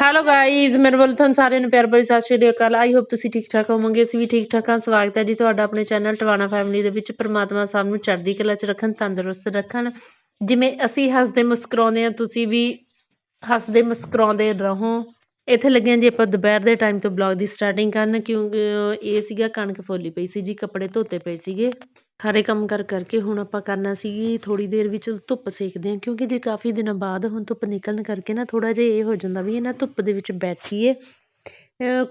Hello guys ਮੇਰੇ ਵੱਲੋਂ ਤੁਹਾਨੂੰ ਸਾਰਿਆਂ ਨੂੰ ਪਿਆਰ ਭਰੀ ਸਤਿ ਸ਼੍ਰੀ ਅਕਾਲ। ਆਈ ਹੋਪ ਤੁਸੀਂ ਠੀਕ ਠਾਕ ਹੋਵੋਗੇ। ਅਸੀਂ ਵੀ ਠੀਕ ਠਾਕ ਹਾਂ। ਸਵਾਗਤ ਹੈ ਜੀ ਤੁਹਾਡਾ ਆਪਣੇ ਚੈਨਲ ਟਵਾਣਾ ਫੈਮਿਲੀ ਦੇ ਵਿੱਚ। ਪ੍ਰਮਾਤਮਾ ਸਭ ਨੂੰ ਚੜ੍ਹਦੀ ਕਲਾ 'ਚ ਰੱਖਣ, ਤੰਦਰੁਸਤ ਰੱਖਣ। ਜਿਵੇਂ ਅਸੀਂ ਹੱਸਦੇ ਮੁਸਕਰਾਉਂਦੇ ਹਾਂ, ਤੁਸੀਂ ਵੀ ਹੱਸਦੇ ਮੁਸਕਰਾਉਂਦੇ ਰਹੋ। ਇੱਥੇ ਲੱਗੇ ਜੀ ਆਪਾਂ ਦੁਪਹਿਰ ਦੇ ਟਾਈਮ ਤੋਂ ਬਲੌਗ ਦੀ ਸਟਾਰਟਿੰਗ ਕਰਨ, ਕਿਉਂਕਿ ਇਹ ਸੀਗਾ ਕਣਕ ਫੋਲੀ ਪਈ ਸੀ ਜੀ, ਕੱਪੜੇ ਧੋਤੇ ਪਏ ਸੀਗੇ। ਸਾਰੇ ਕੰਮ ਕਰ ਕਰਕੇ ਹੁਣ ਆਪਾਂ ਕਰਨਾ ਸੀ ਥੋੜੀ ਦੇਰ ਵਿੱਚ ਧੁੱਪ ਸੇਕਦੇ ਹਾਂ, ਕਿਉਂਕਿ ਜੇ ਕਾਫੀ ਦਿਨਾਂ ਬਾਅਦ ਹੁਣ ਧੁੱਪ ਨਿਕਲਣ ਕਰਕੇ ਨਾ ਥੋੜਾ ਜਿਹਾ ਇਹ ਹੋ ਜਾਂਦਾ ਵੀ ਇਹ ਨਾ ਧੁੱਪ ਦੇ ਵਿੱਚ ਬੈਠੀਏ।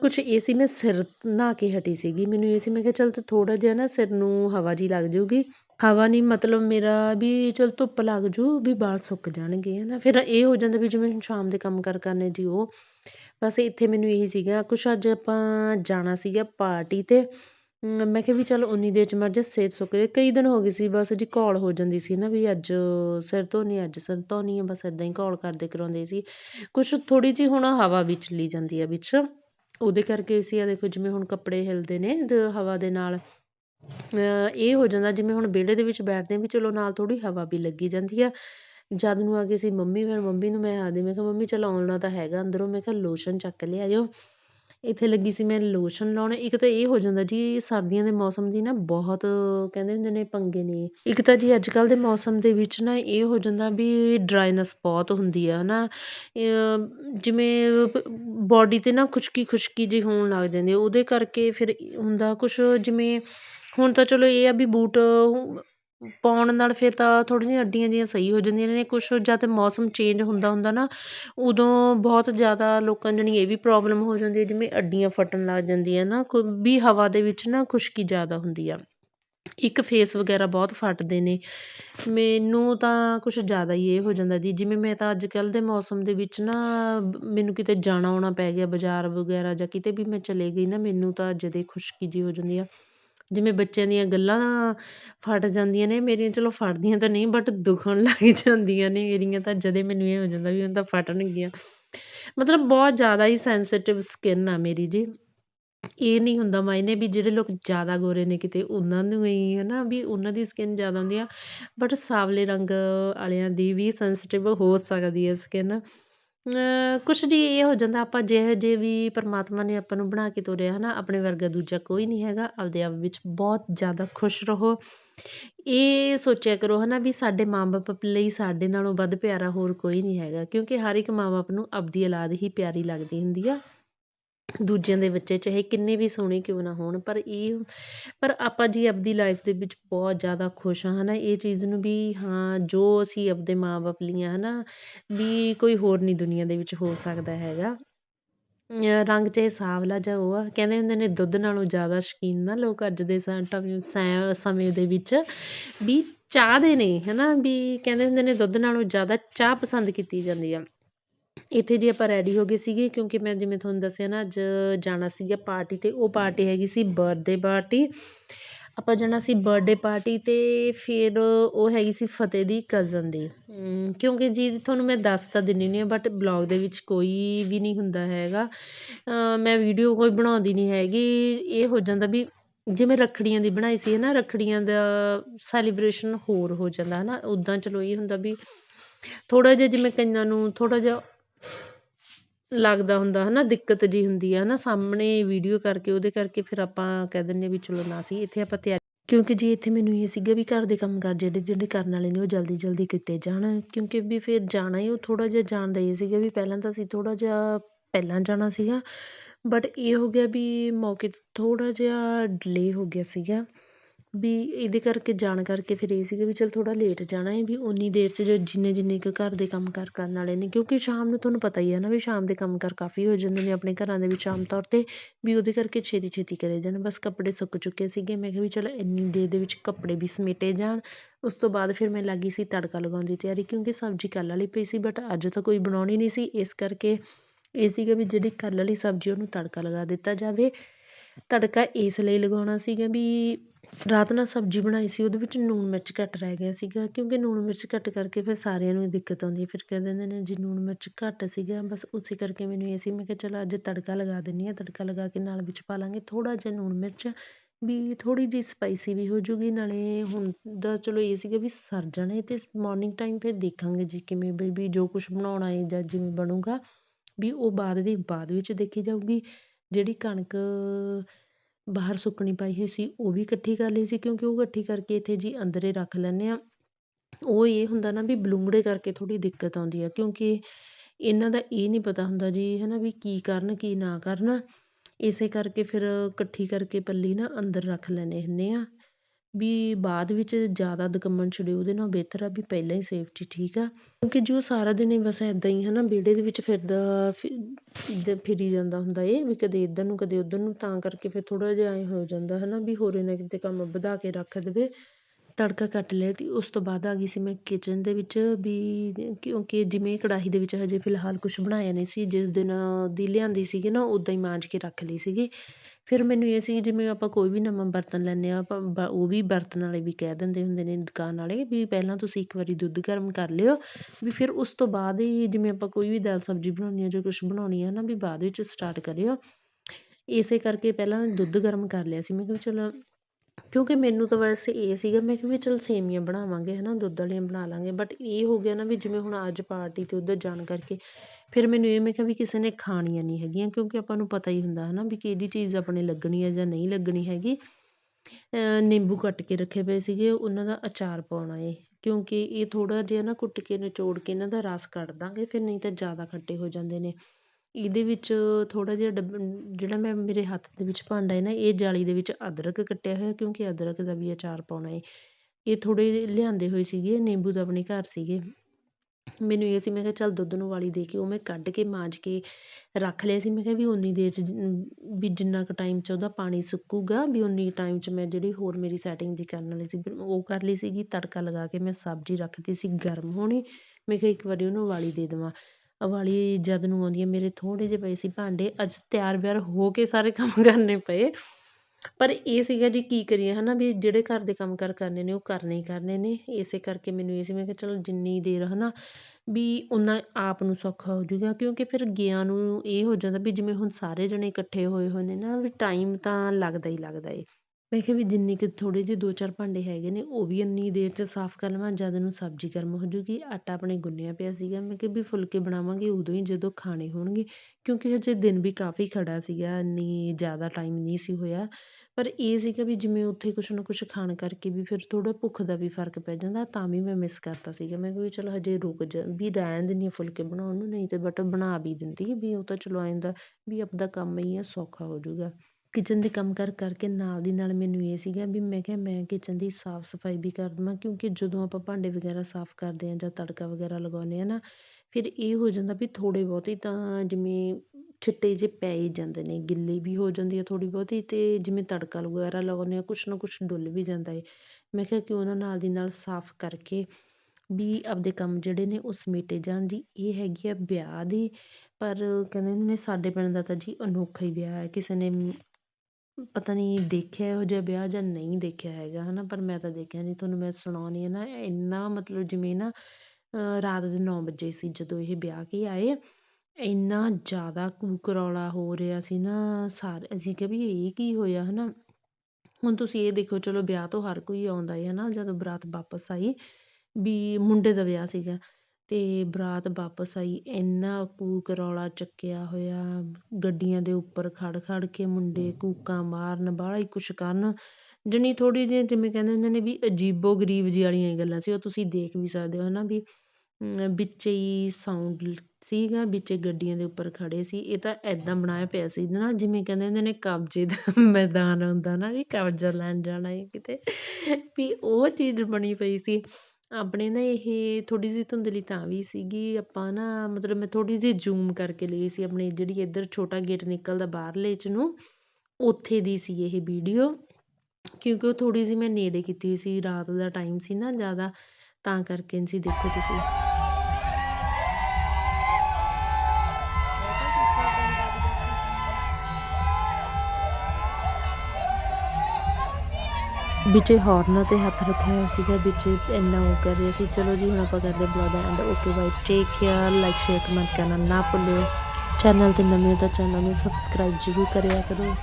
ਕੁਝ ਇਹ ਸੀ ਮੈਂ ਸਿਰ ਨਹਾ ਕੇ ਹਟੀ ਸੀਗੀ। ਮੈਨੂੰ ਇਹ ਸੀ ਮੈਂ ਕਿਹਾ ਚੱਲ ਥੋੜਾ ਜਿਹਾ ਨਾ ਸਿਰ ਨੂੰ ਹਵਾ ਜੀ ਲੱਗ ਜੂਗੀ ਹਵਾ ਨਹੀਂ ਮਤਲਬ ਮੇਰਾ ਵੀ ਚਲ ਧੁੱਪ ਲੱਗ ਜੂ ਵੀ ਵਾਲ ਸੁੱਕ ਜਾਣਗੇ ਹੈ ਨਾ ਫਿਰ ਇਹ ਹੋ ਜਾਂਦਾ ਵੀ ਜਿਵੇਂ ਹੁਣ ਸ਼ਾਮ ਦੇ ਕੰਮ ਕਰ ਕਰਨੇ ਜੀ ਉਹ। ਬਸ ਇੱਥੇ ਮੈਨੂੰ ਇਹੀ ਸੀਗਾ, ਕੁਛ ਅੱਜ ਆਪਾਂ ਜਾਣਾ ਸੀਗਾ ਪਾਰਟੀ 'ਤੇ ਮੈਂ ਕਿਹਾ ਵੀ ਚੱਲ ਉਨੀ ਦੇਰ 'ਚ ਮਰ ਜਾ ਸਿਰ ਸੁੱਕ ਜਾਏ ਕਈ ਦਿਨ ਹੋ ਗਏ ਸੀ, ਬਸ ਜੀ ਘੋਲ ਹੋ ਜਾਂਦੀ ਸੀ ਨਾ ਵੀ ਅੱਜ ਸਿਰ ਧੋਨੀ, ਅੱਜ ਸਿਰ ਧੋਨੀ ਆ, ਬਸ ਇੱਦਾਂ ਹੀ ਘੋਲ ਕਰਦੇ ਕਰਾਉਂਦੇ ਸੀ। ਕੁਛ ਥੋੜ੍ਹੀ ਜਿਹੀ ਹੁਣ ਹਵਾ ਵੀ ਚੱਲੀ ਜਾਂਦੀ ਆ ਵਿੱਚ, ਉਹਦੇ ਕਰਕੇ ਸੀ ਆ ਦੇਖੋ ਜਿਵੇਂ ਹੁਣ ਕੱਪੜੇ ਹਿਲਦੇ ਨੇ ਹਵਾ ਦੇ ਨਾਲ ਇਹ ਹੋ ਜਾਂਦਾ ਜਿਵੇਂ ਹੁਣ ਵਿਹੜੇ ਦੇ ਵਿੱਚ ਬੈਠਦੇ ਵੀ ਚਲੋ ਨਾਲ ਥੋੜ੍ਹੀ ਹਵਾ ਵੀ ਲੱਗੀ ਜਾਂਦੀ ਆ। ਜਦ ਨੂੰ ਆ ਗਈ ਸੀ ਮੰਮੀ, ਫਿਰ ਮੰਮੀ ਨੂੰ ਮੈਂ ਆਖਦੀ, ਮੈਂ ਕਿਹਾ, ਮੰਮੀ, ਚਲ ਆਉਣਾ ਤਾਂ ਹੈਗਾ, ਅੰਦਰੋਂ ਮੈਂ ਕਿਹਾ ਲੋਸ਼ਨ ਚੱਕ ਲਿਆਇਓ ਇੱਥੇ ਲੱਗੀ ਸੀ ਮੈਂ ਲੋਸ਼ਨ ਲਾਉਣ। ਇੱਕ ਤਾਂ ਇਹ ਹੋ ਜਾਂਦਾ ਜੀ, ਸਰਦੀਆਂ ਦੇ ਮੌਸਮ ਦੀ ਨਾ ਬਹੁਤ ਕਹਿੰਦੇ ਹੁੰਦੇ ਨੇ ਪੰਗੇ ਨੇ। ਇੱਕ ਤਾਂ ਜੀ ਅੱਜ ਕੱਲ੍ਹ ਦੇ ਮੌਸਮ ਦੇ ਵਿੱਚ ਨਾ ਇਹ ਹੋ ਜਾਂਦਾ ਵੀ ਡਰਾਈਨੈਸ ਬਹੁਤ ਹੁੰਦੀ ਆ ਨਾ ਜਿਵੇਂ ਬਾਡੀ 'ਤੇ ਨਾ ਖੁਸ਼ਕੀ ਖੁਸ਼ਕੀ ਜਿਹੀ ਹੋਣ ਲੱਗ ਜਾਂਦੀ ਉਹਦੇ ਕਰਕੇ ਫਿਰ ਹੁੰਦਾ ਕੁਛ ਜਿਵੇਂ ਹੁਣ ਤਾਂ ਚਲੋ ਇਹ ਆ ਵੀ ਬੂਟ ਪਾਉਣ ਨਾਲ ਫਿਰ ਤਾਂ ਥੋੜ੍ਹੀਆਂ ਜਿਹੀਆਂ ਅੱਡੀਆਂ ਜਿਹੀਆਂ ਸਹੀ ਹੋ ਜਾਂਦੀਆਂ ਨੇ, ਕੁਛ ਜਦ ਮੌਸਮ ਚੇਂਜ ਹੁੰਦਾ ਹੁੰਦਾ ਨਾ, ਉਦੋਂ ਬਹੁਤ ਜ਼ਿਆਦਾ ਲੋਕਾਂ ਜਾਣੀ ਇਹ ਵੀ ਪ੍ਰੋਬਲਮ ਹੋ ਜਾਂਦੀ ਹੈ, ਜਿਵੇਂ ਅੱਡੀਆਂ ਫਟਣ ਲੱਗ ਜਾਂਦੀਆਂ ਨਾ, ਕੋਈ ਵੀ ਹਵਾ ਦੇ ਵਿੱਚ ਨਾ ਖੁਸ਼ਕੀ ਜ਼ਿਆਦਾ ਹੁੰਦੀ ਆ। ਇੱਕ ਫੇਸ ਵਗੈਰਾ ਬਹੁਤ ਫਟਦੇ ਨੇ। ਮੈਨੂੰ ਤਾਂ ਕੁਛ ਜ਼ਿਆਦਾ ਹੀ ਇਹ ਹੋ ਜਾਂਦਾ ਜੀ, ਜਿਵੇਂ ਮੈਂ ਤਾਂ ਅੱਜ ਕੱਲ੍ਹ ਦੇ ਮੌਸਮ ਦੇ ਵਿੱਚ ਨਾ, ਮੈਨੂੰ ਕਿਤੇ ਜਾਣਾ ਆਉਣਾ ਪੈ ਗਿਆ ਬਾਜ਼ਾਰ ਵਗੈਰਾ ਜਾਂ ਕਿਤੇ ਵੀ ਮੈਂ ਚਲੇ ਗਈ ਨਾ, ਮੈਨੂੰ ਤਾਂ ਜਦੇ ਖੁਸ਼ਕੀ ਜਿਹੀ ਹੋ ਜਾਂਦੀ ਆ। ਜਿਵੇਂ ਬੱਚਿਆਂ ਦੀਆਂ ਗੱਲਾਂ ਫਟ ਜਾਂਦੀਆਂ ਨੇ, ਮੇਰੀਆਂ ਚਲੋ ਫਟਦੀਆਂ ਤਾਂ ਨਹੀਂ ਬਟ ਦੁਖਣ ਲੱਗ ਜਾਂਦੀਆਂ ਨੇ ਮੇਰੀਆਂ ਤਾਂ, ਜਦੇ ਮੈਨੂੰ ਇਹ ਹੋ ਜਾਂਦਾ ਵੀ ਹੁਣ ਤਾਂ ਫਟਣਗੀਆਂ ਮਤਲਬ ਬਹੁਤ ਜ਼ਿਆਦਾ ਹੀ ਸੈਂਸਿਟਿਵ ਸਕਿਨ ਆ ਮੇਰੀ ਜੀ। ਇਹ ਨਹੀਂ ਹੁੰਦਾ ਮਾਇਨੇ ਵੀ ਜਿਹੜੇ ਲੋਕ ਜ਼ਿਆਦਾ ਗੋਰੇ ਨੇ ਕਿਤੇ, ਉਹਨਾਂ ਨੂੰ ਹੀ ਹੈ ਨਾ ਵੀ ਉਹਨਾਂ ਦੀ ਸਕਿਨ ਜ਼ਿਆਦਾ ਹੁੰਦੀ ਆ। ਬਟ ਸਾਵਲੇ ਰੰਗ ਵਾਲਿਆਂ ਦੀ ਵੀ ਸੈਂਸਿਟਿਵ ਹੋ ਸਕਦੀ ਹੈ ਸਕਿਨ ਕੁਛ ਜੀ ਇਹ ਹੋ ਜਾਂਦਾ ਆਪਾਂ ਜਿਹੋ ਜਿਹੇ ਵੀ ਪਰਮਾਤਮਾ ਨੇ ਆਪਾਂ ਨੂੰ ਬਣਾ ਕੇ ਤੋਰਿਆ ਹੈ ਨਾ ਆਪਣੇ ਵਰਗਾ ਦੂਜਾ ਕੋਈ ਨਹੀਂ ਹੈਗਾ, ਆਪਦੇ ਆਪ ਵਿੱਚ ਬਹੁਤ ਜ਼ਿਆਦਾ ਖੁਸ਼ ਰਹੋ। ਇਹ ਸੋਚਿਆ ਕਰੋ ਹੈ ਨਾ ਵੀ ਸਾਡੇ ਮਾਂ ਬਾਪ ਲਈ ਸਾਡੇ ਨਾਲੋਂ ਵੱਧ ਪਿਆਰਾ ਹੋਰ ਕੋਈ ਨਹੀਂ ਹੈਗਾ, ਕਿਉਂਕਿ ਹਰ ਇੱਕ ਮਾਂ ਬਾਪ ਨੂੰ ਆਪਦੀ ਔਲਾਦ ਹੀ ਪਿਆਰੀ ਲੱਗਦੀ ਹੁੰਦੀ ਆ। ਦੂਜਿਆਂ ਦੇ ਬੱਚੇ, ਚਾਹੇ ਕਿੰਨੇ ਵੀ ਸੋਹਣੇ ਕਿਉਂ ਨਾ ਹੋਣ, ਪਰ ਇਹ, ਪਰ ਆਪਾਂ ਜੀ ਆਪਦੀ ਲਾਈਫ ਦੇ ਵਿੱਚ ਬਹੁਤ ਜ਼ਿਆਦਾ ਖੁਸ਼ ਹਾਂ ਹੈ ਨਾ ਇਹ ਚੀਜ਼ ਨੂੰ ਵੀ, ਹਾਂ, ਜੋ ਅਸੀਂ ਆਪਦੇ ਮਾਂ-ਬਾਪ ਲਈ ਹੈ ਨਾ ਵੀ ਕੋਈ ਹੋਰ ਨਹੀਂ ਦੁਨੀਆ ਦੇ ਵਿੱਚ ਹੋ ਸਕਦਾ ਹੈਗਾ। ਰੰਗ ਚਾਹੇ ਸਾਵਲਾ ਜਾਂ ਉਹ ਆ, ਕਹਿੰਦੇ ਹੁੰਦੇ ਨੇ, ਦੁੱਧ ਨਾਲੋਂ ਜ਼ਿਆਦਾ ਸ਼ੌਕੀਨ ਨਾ ਲੋਕ ਅੱਜ ਦੇ ਸਮੇਂ ਦੇ ਵਿੱਚ, ਵੀ ਚਾਹ ਦੇ ਨੇ ਹੈ ਨਾ ਵੀ ਕਹਿੰਦੇ ਹੁੰਦੇ ਨੇ, ਦੁੱਧ ਨਾਲੋਂ ਜ਼ਿਆਦਾ ਚਾਹ ਪਸੰਦ ਕੀਤੀ ਜਾਂਦੀ ਆ। ਇੱਥੇ ਜੀ ਆਪਾਂ ਰੈਡੀ ਹੋ ਗਏ ਸੀਗੇ ਕਿਉਂਕਿ ਮੈਂ ਜਿਵੇਂ ਤੁਹਾਨੂੰ ਦੱਸਿਆ ਨਾ ਅੱਜ ਜਾਣਾ ਸੀਗਾ ਪਾਰਟੀ 'ਤੇ ਉਹ ਪਾਰਟੀ ਹੈਗੀ ਸੀ ਬਰਥਡੇ ਪਾਰਟੀ ਆਪਾਂ ਜਾਣਾ ਸੀ ਬਰਥਡੇ ਪਾਰਟੀ 'ਤੇ ਫਿਰ ਉਹ ਹੈਗੀ ਸੀ ਫਤਿਹ ਦੀ ਕਜ਼ਨ ਦੀ। ਕਿਉਂਕਿ ਜੀ ਤੁਹਾਨੂੰ ਮੈਂ ਦੱਸ ਤਾਂ ਦਿੰਦੀ ਨਹੀਂ ਬਟ ਬਲੌਗ ਦੇ ਵਿੱਚ ਕੋਈ ਵੀ ਨਹੀਂ ਹੁੰਦਾ ਹੈਗਾ। ਮੈਂ ਵੀਡੀਓ ਕੋਈ ਬਣਾਉਂਦੀ ਨਹੀਂ ਹੈਗੀ। ਇਹ ਹੋ ਜਾਂਦਾ ਵੀ ਜਿਵੇਂ ਰੱਖੜੀਆਂ ਦੀ ਬਣਾਈ ਸੀ ਨਾ ਰੱਖੜੀਆਂ ਦਾ ਸੈਲੀਬ੍ਰੇਸ਼ਨ ਹੋਰ ਹੋ ਜਾਂਦਾ ਹੈ ਨਾ ਉੱਦਾਂ ਚਲੋ ਇਹ ਹੁੰਦਾ ਵੀ ਥੋੜ੍ਹਾ ਜਿਹਾ ਜਿਵੇਂ ਕਈਆਂ ਨੂੰ ਥੋੜ੍ਹਾ ਜਿਹਾ ਲੱਗਦਾ ਹੁੰਦਾ ਹੈ ਨਾ ਦਿੱਕਤ ਜਿਹੀ ਹੁੰਦੀ ਆ ਹੈ ਨਾ ਸਾਹਮਣੇ ਵੀਡੀਓ ਕਰਕੇ, ਉਹਦੇ ਕਰਕੇ ਫਿਰ ਆਪਾਂ ਕਹਿ ਦਿੰਦੇ ਵੀ ਚਲੋ ਨਾ ਸੀ ਇੱਥੇ ਆਪਾਂ ਤਿਆਰੀ ਕਿਉਂਕਿ ਜੀ ਇੱਥੇ ਮੈਨੂੰ ਇਹ ਸੀਗਾ ਵੀ ਘਰ ਦੇ ਕੰਮ ਕਾਰ ਜਿਹੜੇ ਜਿਹੜੇ ਕਰਨ ਵਾਲੇ ਨੇ ਉਹ ਜਲਦੀ ਜਲਦੀ ਕੀਤੇ ਜਾਣ, ਕਿਉਂਕਿ ਵੀ ਫਿਰ ਜਾਣਾ ਹੀ, ਉਹ ਥੋੜ੍ਹਾ ਜਿਹਾ ਜਾਣਦਾ ਇਹ ਸੀਗਾ ਵੀ ਪਹਿਲਾਂ ਤਾਂ ਅਸੀਂ ਥੋੜ੍ਹਾ ਜਿਹਾ ਪਹਿਲਾਂ ਜਾਣਾ ਸੀਗਾ ਬਟ ਇਹ ਹੋ ਗਿਆ ਵੀ ਮੌਕੇ ਥੋੜ੍ਹਾ ਜਿਹਾ ਡਿਲੇ ਹੋ ਗਿਆ ਸੀਗਾ। ਵੀ ਇਹਦੇ ਕਰਕੇ ਜਾਣ ਕਰਕੇ ਫਿਰ ਇਹ ਸੀਗਾ ਵੀ ਚਲ ਥੋੜ੍ਹਾ ਲੇਟ ਜਾਣਾ ਹੈ ਵੀ ਉਨੀ ਦੇਰ 'ਚ ਜੋ ਜਿੰਨੇ ਜਿੰਨੇ ਕੁ ਘਰ ਦੇ ਕੰਮ ਕਾਰ ਕਰਨ ਵਾਲੇ ਨੇ, ਕਿਉਂਕਿ ਸ਼ਾਮ ਨੂੰ ਤੁਹਾਨੂੰ ਪਤਾ ਹੀ ਹੈ ਨਾ ਵੀ ਸ਼ਾਮ ਦੇ ਕੰਮ ਕਾਰ ਕਾਫੀ ਹੋ ਜਾਂਦੇ ਨੇ ਆਪਣੇ ਘਰਾਂ ਦੇ ਵਿੱਚ ਆਮ ਤੌਰ 'ਤੇ ਵੀ ਉਹਦੇ ਕਰਕੇ ਛੇਤੀ ਛੇਤੀ ਕਰੇ ਜਾਣ, ਬਸ ਕੱਪੜੇ ਸੁੱਕ ਚੁੱਕੇ ਸੀਗੇ, ਮੈਂ ਕਿਹਾ ਵੀ ਚਲ ਇੰਨੀ ਦੇਰ ਦੇ ਵਿੱਚ ਕੱਪੜੇ ਵੀ ਸਮੇਟੇ ਜਾਣ, ਉਸ ਤੋਂ ਬਾਅਦ ਫਿਰ ਮੈਂ ਲੱਗੀ ਸੀ ਤੜਕਾ ਲਗਾਉਣ ਦੀ ਤਿਆਰੀ ਕਿਉਂਕਿ ਸਬਜ਼ੀ ਕੱਲ੍ਹ ਵਾਲੀ ਪਈ ਸੀ ਬਟ ਅੱਜ ਤਾਂ ਕੋਈ ਬਣਾਉਣੀ ਨਹੀਂ ਸੀ, ਇਸ ਕਰਕੇ ਇਹ ਸੀਗਾ ਵੀ ਜਿਹੜੀ ਕੱਲ੍ਹ ਵਾਲੀ ਸਬਜ਼ੀ ਉਹਨੂੰ ਤੜਕਾ ਲਗਾ ਦਿੱਤਾ ਜਾਵੇ। ਤੜਕਾ ਇਸ ਲਈ ਲਗਾਉਣਾ ਸੀਗਾ ਵੀ ਰਾਤ ਨਾਲ ਸਬਜ਼ੀ ਬਣਾਈ ਸੀ, ਉਹਦੇ ਵਿੱਚ ਲੂਣ ਮਿਰਚ ਘੱਟ ਰਹਿ ਗਿਆ ਸੀਗਾ, ਕਿਉਂਕਿ ਲੂਣ ਮਿਰਚ ਘੱਟ ਕਰਕੇ ਫਿਰ ਸਾਰਿਆਂ ਨੂੰ ਦਿੱਕਤ ਆਉਂਦੀ ਹੈ। ਫਿਰ ਕਹਿ ਦਿੰਦੇ ਨੇ, ਜੀ ਲੂਣ ਮਿਰਚ ਘੱਟ ਸੀਗਾ, ਬਸ ਉਸੇ ਕਰਕੇ ਮੈਨੂੰ ਇਹ ਸੀ। ਮੈਂ ਕਿਹਾ, ਚਲੋ ਅੱਜ ਤੜਕਾ ਲਗਾ ਦਿੰਦੀ ਹਾਂ, ਤੜਕਾ ਲਗਾ ਕੇ ਨਾਲ ਵਿੱਚ ਪਾ ਲਾਂਗੇ ਥੋੜ੍ਹਾ ਜਿਹਾ ਲੂਣ ਮਿਰਚ, ਵੀ ਥੋੜ੍ਹੀ ਜਿਹੀ ਸਪਾਈਸੀ ਵੀ ਹੋ ਜੂਗੀ। ਨਾਲੇ ਹੁਣ ਦਾ ਚਲੋ ਇਹ ਸੀਗਾ ਵੀ ਸਰ ਜਾਣਾ ਅਤੇ ਮੋਰਨਿੰਗ ਟਾਈਮ ਫਿਰ ਦੇਖਾਂਗੇ ਜੀ ਕਿਵੇਂ ਵੀ ਜੋ ਕੁਛ ਬਣਾਉਣਾ ਹੈ ਜਾਂ ਜਿਵੇਂ ਬਣੂਗਾ, ਵੀ ਉਹ ਬਾਅਦ ਦੀ, ਬਾਅਦ ਵਿੱਚ ਦੇਖੀ ਜਾਊਗੀ। ਜਿਹੜੀ ਕਣਕ ਬਾਹਰ ਸੁੱਕਣੀ ਪਾਈ ਹੋਈ ਸੀ, ਉਹ ਵੀ ਇਕੱਠੀ ਕਰ ਲਈ ਸੀ ਕਿਉਂਕਿ ਉਹ ਇਕੱਠੀ ਕਰਕੇ ਇੱਥੇ ਜੀ ਅੰਦਰੇ ਰੱਖ ਲੈਂਦੇ ਹਾਂ। ਉਹ ਇਹ ਹੁੰਦਾ ਨਾ ਵੀ ਬਲੂੰਗੜੇ ਕਰਕੇ ਥੋੜ੍ਹੀ ਦਿੱਕਤ ਆਉਂਦੀ ਆ ਕਿਉਂਕਿ ਇਹਨਾਂ ਦਾ ਇਹ ਨਹੀਂ ਪਤਾ ਹੁੰਦਾ ਜੀ ਹੈ ਨਾ ਵੀ ਕੀ ਕਰਨ, ਕੀ ਨਾ ਕਰਨ। ਇਸੇ ਕਰਕੇ ਫਿਰ ਇਕੱਠੀ ਕਰਕੇ ਪੱਲੀ ਨਾ ਅੰਦਰ ਰੱਖ ਲੈਂਦੇ ਹੁੰਦੇ ਹਾਂ। ਵੀ ਬਾਅਦ ਵਿੱਚ ਜ਼ਿਆਦਾ ਦਕੰਮਣ ਛੜੇ ਉਹਦੇ ਨਾਲ ਬਿਹਤਰ ਆ ਵੀ ਪਹਿਲਾਂ ਹੀ ਸੇਫਟੀ ਠੀਕ ਆ। ਕਿਉਂਕਿ ਜੋ ਸਾਰਾ ਦਿਨ ਹੀ ਬਸ ਇੱਦਾਂ ਹੀ ਹੈ ਨਾ, ਵਿਹੜੇ ਦੇ ਵਿੱਚ ਫਿਰਦਾ, ਫਿ- ਫਿਰੀ ਜਾਂਦਾ ਹੁੰਦਾ ਏ ਵੀ ਕਦੇ ਇੱਧਰ ਨੂੰ, ਕਦੇ ਉੱਧਰ ਨੂੰ, ਤਾਂ ਕਰਕੇ ਫਿਰ ਥੋੜ੍ਹਾ ਜਿਹਾ ਐਂ ਹੋ ਜਾਂਦਾ ਹੈ ਨਾ ਵੀ ਹੋਰੇ ਨਾ ਕਿਤੇ ਕੰਮ ਵਧਾ ਕੇ ਰੱਖ ਦੇਵੇ। ਤੜਕਾ ਕੱਟ ਲਿਆ ਅਤੇ ਉਸ ਤੋਂ ਬਾਅਦ ਆ ਗਈ ਸੀ ਮੈਂ ਕਿਚਨ ਦੇ ਵਿੱਚ ਵੀ ਕਿਉਂਕਿ ਜਿਵੇਂ ਕੜਾਹੀ ਦੇ ਵਿੱਚ ਹਜੇ ਫਿਲਹਾਲ ਕੁਛ ਬਣਾਇਆ ਨਹੀਂ ਸੀ, ਜਿਸ ਦਿਨ ਦੀ ਲਿਆਂਦੀ ਸੀਗੀ ਨਾ ਉੱਦਾਂ ਹੀ ਮਾਂਜ ਕੇ ਰੱਖ ਲਈ ਸੀਗੀ। ਫਿਰ ਮੈਨੂੰ ਇਹ ਸੀ, ਜਿਵੇਂ ਆਪਾਂ ਕੋਈ ਵੀ ਨਵਾਂ ਬਰਤਨ ਲੈਂਦੇ ਹਾਂ, ਆਪਾਂ ਬ- ਉਹ ਵੀ ਬਰਤਨ ਵਾਲੇ ਵੀ ਕਹਿ ਦਿੰਦੇ ਹੁੰਦੇ ਨੇ ਦੁਕਾਨ ਵਾਲੇ ਵੀ ਪਹਿਲਾਂ ਤੁਸੀਂ ਇੱਕ ਵਾਰੀ ਦੁੱਧ ਗਰਮ ਕਰ ਲਿਓ, ਵੀ ਫਿਰ ਉਸ ਤੋਂ ਬਾਅਦ ਹੀ ਜਿਵੇਂ ਆਪਾਂ ਕੋਈ ਵੀ ਦਾਲ ਸਬਜ਼ੀ ਬਣਾਉਣੀ ਆ ਜਾਂ ਕੁਛ ਬਣਾਉਣੀ ਆ ਨਾ, ਵੀ ਬਾਅਦ ਵਿੱਚ ਸਟਾਰਟ ਕਰਿਓ। ਇਸੇ ਕਰਕੇ ਪਹਿਲਾਂ ਦੁੱਧ ਗਰਮ ਕਰ ਲਿਆ ਸੀ, ਮੈਂ ਕਿਹਾ ਚਲੋ ਕਿਉਂਕਿ ਮੈਨੂੰ ਤਾਂ ਵੈਸੇ ਇਹ ਸੀਗਾ, ਮੈਂ ਕਿਹਾ ਵੀ ਚਲ ਸੇਮੀਆਂ ਬਣਾਵਾਂਗੇ ਨਾ ਦੁੱਧ ਵਾਲੀਆਂ ਬਣਾ ਲਵਾਂਗੇ ਬਟ ਇਹ ਹੋ ਗਿਆ ਨਾ ਵੀ ਜਿਵੇਂ ਹੁਣ ਅੱਜ ਪਾਰਟੀ ਤੇ ਉੱਧਰ ਜਾਣ ਕਰਕੇ, ਫਿਰ ਮੈਨੂੰ ਇਹ ਮੈਂ ਕਿਹਾ ਵੀ ਕਿਸੇ ਨੇ ਖਾਣੀਆਂ ਨਹੀਂ ਹੈਗੀਆਂ, ਕਿਉਂਕਿ ਆਪਾਂ ਨੂੰ ਪਤਾ ਹੀ ਹੁੰਦਾ ਹੈ ਨਾ ਵੀ ਕਿਹੜੀ ਚੀਜ਼ ਆਪਣੇ ਲੱਗਣੀ ਹੈ ਜਾਂ ਨਹੀਂ ਲੱਗਣੀ ਹੈਗੀ। ਨਿੰਬੂ ਕੱਟ ਕੇ ਰੱਖੇ ਪਏ ਸੀਗੇ, ਉਹਨਾਂ ਦਾ ਅਚਾਰ ਪਾਉਣਾ ਏ ਕਿਉਂਕਿ ਇਹ ਥੋੜ੍ਹਾ ਜਿਹਾ ਨਾ ਕੁੱਟ ਕੇ ਨਿਚੋੜ ਕੇ ਇਹਨਾਂ ਦਾ ਰਸ ਕੱਢ ਦਾਂਗੇ, ਫਿਰ ਨਹੀਂ ਤਾਂ ਜ਼ਿਆਦਾ ਖੱਟੇ ਹੋ ਜਾਂਦੇ ਨੇ। ਇਹਦੇ ਵਿੱਚ ਥੋੜ੍ਹਾ ਜਿਹਾ ਡੱਬ, ਜਿਹੜਾ ਮੈਂ ਮੇਰੇ ਹੱਥ ਦੇ ਵਿੱਚ ਭਾਂਡਾ ਹੈ ਨਾ, ਇਹ ਜਾਲੀ ਦੇ ਵਿੱਚ ਅਦਰਕ ਕੱਟਿਆ ਹੋਇਆ, ਕਿਉਂਕਿ ਅਦਰਕ ਦਾ ਵੀ ਅਚਾਰ ਪਾਉਣਾ ਏ ਇਹ ਥੋੜ੍ਹੇ ਜਿਹੇ ਲਿਆਂਦੇ ਹੋਏ ਸੀਗੇ, ਨਿੰਬੂ ਦਾ ਆਪਣੇ ਘਰ ਸੀਗੇ। ਮੈਨੂੰ ਇਹ ਸੀ, ਮੈਂ ਕਿਹਾ ਚੱਲ ਦੁੱਧ ਨੂੰ ਵਾਲੀ ਦੇ ਕੇ ਉਹ ਮੈਂ ਕੱਢ ਕੇ ਮਾਂਜ ਕੇ ਰੱਖ ਲਿਆ ਸੀ। ਮੈਂ ਕਿਹਾ ਵੀ ਉਨੀ ਦੇਰ 'ਚ ਜਿ- ਵੀ ਜਿੰਨਾ ਕੁ ਟਾਈਮ 'ਚ ਉਹਦਾ ਪਾਣੀ ਸੁੱਕੂਗਾ, ਵੀ ਉਨੀ ਟਾਈਮ 'ਚ ਮੈਂ ਜਿਹੜੀ ਹੋਰ ਮੇਰੀ ਸੈਟਿੰਗ ਜੀ ਕਰਨ ਵਾਲੀ ਸੀ ਉਹ ਕਰ ਲਈ ਸੀਗੀ। ਤੜਕਾ ਲਗਾ ਕੇ ਮੈਂ ਸਬਜ਼ੀ ਰੱਖਤੀ ਸੀ ਗਰਮ ਹੋਣੀ। ਮੈਂ ਕਿਹਾ ਇੱਕ ਵਾਰੀ ਉਹਨੂੰ ਵਾਲੀ ਦੇ ਦੇਵਾਂ। ਵਾਲੀ ਜਦ ਨੂੰ ਆਉਂਦੀ ਹੈ, ਮੇਰੇ ਥੋੜ੍ਹੇ ਜਿਹੇ ਪਏ ਸੀ ਭਾਂਡੇ, ਅੱਜ ਤਿਆਰ ਬਿਆਰ ਹੋ ਕੇ ਸਾਰੇ ਕੰਮ ਕਰਨੇ ਪਏ। ਪਰ ਇਹ ਸੀਗਾ ਜੀ ਕੀ ਕਰੀਏ ਹੈ ਨਾ ਵੀ ਜਿਹੜੇ ਘਰ ਦੇ ਕੰਮ ਕਾਰ ਕਰਨੇ ਨੇ, ਉਹ ਕਰਨੇ ਹੀ ਕਰਨੇ ਨੇ। ਇਸੇ ਕਰਕੇ ਮੈਨੂੰ ਇਹ ਸੀ, ਮੈਂ ਕਿਹਾ ਚਲੋ ਜਿੰਨੀ ਦੇਰ ਹੈ ਨਾ ਵੀ ਉਨਾ ਆਪ ਨੂੰ ਸੌਖਾ ਹੋ ਜੂਗਾ ਕਿਉਂਕਿ ਫਿਰ ਗਿਆ ਨੂੰ ਇਹ ਹੋ ਜਾਂਦਾ ਵੀ ਜਿਵੇਂ ਹੁਣ ਸਾਰੇ ਜਣੇ ਇਕੱਠੇ ਹੋਏ ਹੋਏ ਨੇ ਨਾ, ਵੀ ਟਾਈਮ ਤਾਂ ਲੱਗਦਾ ਹੀ ਲੱਗਦਾ ਏ। ਮੈਂ ਕਿਹਾ ਵੀ ਜਿੰਨੀ ਕੁ ਥੋੜ੍ਹੇ ਜਿਹੇ ਦੋ ਚਾਰ ਭਾਂਡੇ ਹੈਗੇ ਨੇ, ਉਹ ਵੀ ਇੰਨੀ ਦੇਰ 'ਚ ਸਾਫ਼ ਕਰ ਲਵਾਂ, ਜਦ ਨੂੰ ਸਬਜ਼ੀ ਗਰਮ ਹੋ ਜੂਗੀ ਆਟਾ ਆਪਣੇ ਗੁੰਨਿਆ ਪਿਆ ਸੀਗਾ, ਮੈਂ ਕਿਹਾ ਵੀ ਫੁਲਕੇ ਬਣਾਵਾਂਗੇ ਉਦੋਂ ਹੀ ਜਦੋਂ ਖਾਣੇ ਹੋਣਗੇ, ਕਿਉਂਕਿ ਹਜੇ ਦਿਨ ਵੀ ਕਾਫੀ ਖੜ੍ਹਾ ਸੀਗਾ, ਇੰਨੀ ਜ਼ਿਆਦਾ ਟਾਈਮ ਨਹੀਂ ਸੀ ਹੋਇਆ। ਪਰ ਇਹ ਸੀਗਾ ਵੀ ਜਿਵੇਂ ਉੱਥੇ ਕੁਛ ਨਾ ਕੁਛ ਖਾਣ ਕਰਕੇ ਵੀ ਫਿਰ ਥੋੜ੍ਹਾ ਭੁੱਖ ਦਾ ਵੀ ਫ਼ਰਕ ਪੈ ਜਾਂਦਾ, ਤਾਂ ਵੀ ਮੈਂ ਮਿਸ ਕਰਤਾ ਸੀਗਾ। ਮੈਂ ਕਿਹਾ ਵੀ ਚਲੋ ਹਜੇ ਰੁਕ ਜਾ, ਵੀ ਰਹਿਣ ਦਿੰਦੀ ਹਾਂ ਫੁਲਕੇ ਬਣਾਉਣ ਨੂੰ, ਨਹੀਂ ਤਾਂ ਬਟ ਬਣਾ ਵੀ ਦਿੰਦੀ ਵੀ ਉਹ ਤਾਂ ਚਲੋ ਐਂ ਦਾ ਵੀ ਆਪਦਾ ਕੰਮ ਹੀ ਆ, ਸੌਖਾ ਹੋ ਜਾਊਗਾ। ਕਿਚਨ ਦੇ ਕੰਮ ਕਰ ਕਰਕੇ ਨਾਲ ਦੀ ਨਾਲ ਮੈਨੂੰ ਇਹ ਸੀਗਾ ਵੀ ਮੈਂ ਕਿਹਾ ਮੈਂ ਕਿਚਨ ਦੀ ਸਾਫ਼ ਸਫ਼ਾਈ ਵੀ ਕਰ ਦੇਵਾਂ, ਕਿਉਂਕਿ ਜਦੋਂ ਆਪਾਂ ਭਾਂਡੇ ਵਗੈਰਾ ਸਾਫ਼ ਕਰਦੇ ਹਾਂ ਜਾਂ ਤੜਕਾ ਵਗੈਰਾ ਲਗਾਉਂਦੇ ਹਾਂ ਨਾ, ਫਿਰ ਇਹ ਹੋ ਜਾਂਦਾ ਵੀ ਥੋੜ੍ਹੇ ਬਹੁਤੇ ਤਾਂ ਜਿਵੇਂ ਛਿੱਟੇ ਜਿਹੇ ਪੈ ਹੀ ਜਾਂਦੇ ਨੇ, ਗਿੱਲੀ ਵੀ ਹੋ ਜਾਂਦੀ ਹੈ ਥੋੜ੍ਹੀ ਬਹੁਤੀ ਅਤੇ ਜਿਵੇਂ ਤੜਕਾ ਵਗੈਰਾ ਲਗਾਉਂਦੇ ਹਾਂ, ਕੁਛ ਨਾ ਕੁਛ ਡੁੱਲ ਵੀ ਜਾਂਦਾ ਹੈ ਮੈਂ ਕਿਹਾ ਕਿਉਂ ਨਾ ਨਾਲ ਦੀ ਨਾਲ ਸਾਫ਼ ਕਰਕੇ ਵੀ ਆਪਦੇ ਕੰਮ ਜਿਹੜੇ ਨੇ ਉਹ ਸਮੇਟੇ ਜਾਣ ਜੀ, ਇਹ ਹੈਗੀ ਆ ਵਿਆਹ ਦੀ, ਪਰ ਕਹਿੰਦੇ ਨੇ ਸਾਡੇ ਪਿੰਡ ਦਾ ਤਾਂ ਜੀ ਅਨੋਖਾ ਹੀ ਵਿਆਹ ਹੈ, ਕਿਸੇ ਨੇ ਪਤਾ ਨਹੀਂ ਦੇਖਿਆ ਇਹੋ ਜਿਹਾ ਵਿਆਹ ਜਾਂ ਨਹੀਂ ਦੇਖਿਆ ਹੈਗਾ ਹੈ ਨਾ ਪਰ ਮੈਂ ਤਾਂ ਦੇਖਿਆ ਨਹੀਂ ਤੁਹਾਨੂੰ ਮੈਂ ਸੁਣਾਉਂਦੀ ਹਾਂ ਨਾ, ਇੰਨਾ ਮਤਲਬ ਜਿਵੇਂ ਨਾ ਰਾਤ ਦੇ ਨੌ ਵਜੇ ਸੀ ਜਦੋਂ ਇਹ ਵਿਆਹ ਕੇ ਆਏ, ਇੰਨਾ ਜ਼ਿਆਦਾ ਕੂਕ ਰੌਲਾ ਹੋ ਰਿਹਾ ਸੀ ਨਾ, ਸਾਰੇ, ਅਸੀਂ ਕਿਹਾ ਵੀ ਇਹ ਕੀ ਹੋਇਆ ਹੈ ਨਾ ਹੁਣ ਤੁਸੀਂ ਇਹ ਦੇਖੋ, ਚਲੋ ਵਿਆਹ ਤੋਂ ਹਰ ਕੋਈ ਆਉਂਦਾ ਹੈ ਨਾ, ਜਦੋਂ ਬਰਾਤ ਵਾਪਸ ਆਈ, ਵੀ ਮੁੰਡੇ ਦਾ ਵਿਆਹ ਸੀਗਾ ਅਤੇ ਬਰਾਤ ਵਾਪਸ ਆਈ ਇੰਨਾ ਕੂਕ ਰੌਲਾ ਚੱਕਿਆ ਹੋਇਆ ਗੱਡੀਆਂ ਦੇ ਉੱਪਰ ਖੜ੍ਹ ਖੜ੍ਹ ਕੇ ਮੁੰਡੇ ਕੂਕਾਂ ਮਾਰਨ ਬਾਹਲਾ ਹੀ ਕੁਛ ਕਰਨ। ਜਾਣੀ ਥੋੜ੍ਹੀ ਜਿਹੀ ਜਿਵੇਂ ਕਹਿੰਦੇ ਹੁੰਦੇ ਨੇ ਵੀ ਅਜੀਬੋ ਗਰੀਬ ਜਿਹੀ ਵਾਲੀਆਂ ਗੱਲਾਂ ਸੀ ਉਹ ਤੁਸੀਂ ਦੇਖ ਵੀ ਸਕਦੇ ਹੋ ਹੈ ਨਾ ਵੀ ਵਿੱਚ ਹੀ ਸਾਊਂਡ ਸੀਗਾ ਵਿੱਚ ਗੱਡੀਆਂ ਦੇ ਉੱਪਰ ਖੜ੍ਹੇ ਸੀ ਇਹ ਤਾਂ ਐਦਾਂ ਬਣਾਇਆ ਪਿਆ ਸੀ ਨਾ ਜਿਵੇਂ ਕਹਿੰਦੇ ਹੁੰਦੇ ਨੇ ਕਬਜ਼ੇ ਦਾ ਮੈਦਾਨ ਹੁੰਦਾ ਨਾ ਵੀ ਕਬਜ਼ਾ ਲੈਣ ਜਾਣਾ ਹੈ ਕਿਤੇ ਵੀ ਉਹ ਚੀਜ਼ ਬਣੀ ਪਈ ਸੀ। ਆਪਣੇ ਨਾ ਇਹ ਥੋੜ੍ਹੀ ਜਿਹੀ ਧੁੰਦਲੀ ਤਾਂ ਵੀ ਸੀਗੀ, ਆਪਾਂ ਨਾ ਮਤਲਬ ਮੈਂ ਥੋੜ੍ਹੀ ਜਿਹੀ ਜ਼ੂਮ ਕਰਕੇ ਲਈ ਸੀ ਆਪਣੀ ਜਿਹੜੀ ਇੱਧਰ ਛੋਟਾ ਗੇਟ ਨਿਕਲਦਾ ਬਾਹਰਲੇ 'ਚ ਨੂੰ, ਉੱਥੇ ਦੀ ਸੀ ਇਹ ਵੀਡੀਓ। ਕਿਉਂਕਿ ਉਹ ਥੋੜ੍ਹੀ ਜਿਹੀ ਮੈਂ ਨੇੜੇ ਕੀਤੀ ਹੋਈ ਸੀ, ਰਾਤ ਦਾ ਟਾਈਮ ਸੀ ਨਾ ਜ਼ਿਆਦਾ, ਤਾਂ ਕਰਕੇ ਸੀ ਦੇਖੋ ਤੁਸੀਂ। ਵਿੱਚੇ ਹੌਰਨ ਤੇ ਹੱਥ ਰੱਖਿਆ ਹੋਇਆ ਸੀਗਾ ਵਿੱਚ ਇੰਨਾ ਉਹ ਕਰ ਰਿਹਾ ਸੀ। ਚਲੋ ਜੀ, ਹੁਣ ਆਪਾਂ ਕਰਦੇ ਬਲੌਗ ਦਾ end okay bye take care like share comment ਕਰਨਾ ਨਾ ਭੁੱਲਿਓ। ਚੈਨਲ ਤੇ ਨਵੇਂ ਹੋ ਤਾਂ ਚੈਨਲ ਨੂੰ ਸਬਸਕ੍ਰਾਈਬ ਜ਼ਰੂਰ ਕਰਿਆ ਕਰੋ।